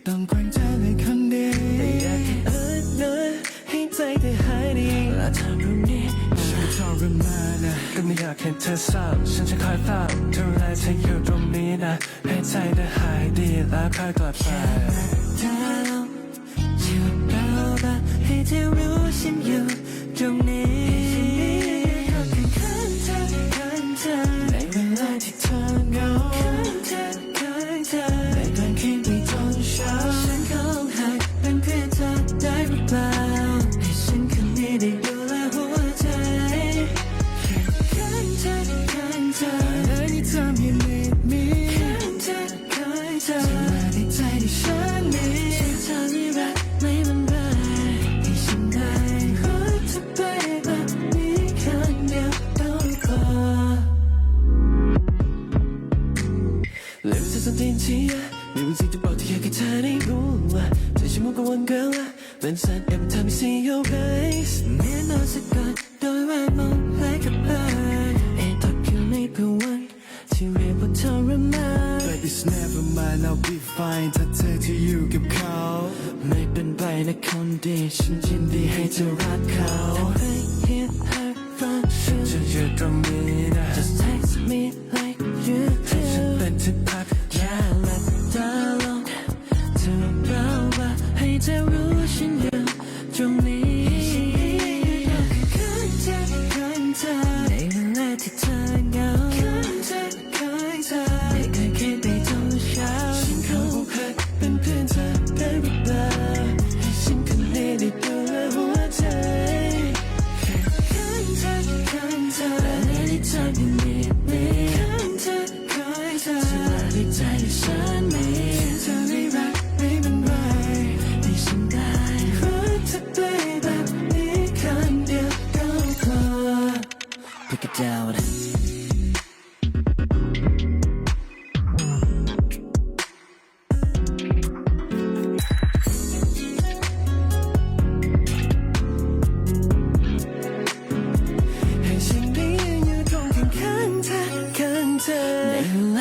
่ต้องแกรงใจเลยคนดีอยากเอิดนะให้ใจเธอหายดีและทำรู้นี้ฉันทรมานะก็ไม่อยากเห็นเธอเศร้าฉันจะคอยเฝ้าดูแลเธออยู่ตรงนี้นะ ให้ใจเธอหายดีแล้วค่อยกลับไปเธอช่วยเธอในใจที่ฉันมีฉันเธอไม่รักไม่เป็นไรให้ฉันได้รักเธอไปแบบนี้ครั้งเดียวก็พอลืมเธอสันตินทีมีบางสิ่งที่บอกที่อยากให้เธอได้รู้ว่าใจฉันมุ่งกับวันเกินละเป็นสัน every time I see your face เมื่อนอนสักก่อนโดยแวดมองและกับเธอ ไปถ้าเธอที่อยู่กับเขา ไม่เป็นไรนะคนดี ฉันยินดีให้เธอรักเขา anytime you need me ข้างเธอข้างเธอจะมาในใจที่ฉันมีเธอไม่รักไม่เป็นไรให้ฉันได้รักเธอไปแบบนี้ครั้งเดียวก็พอ Pick it down เธอ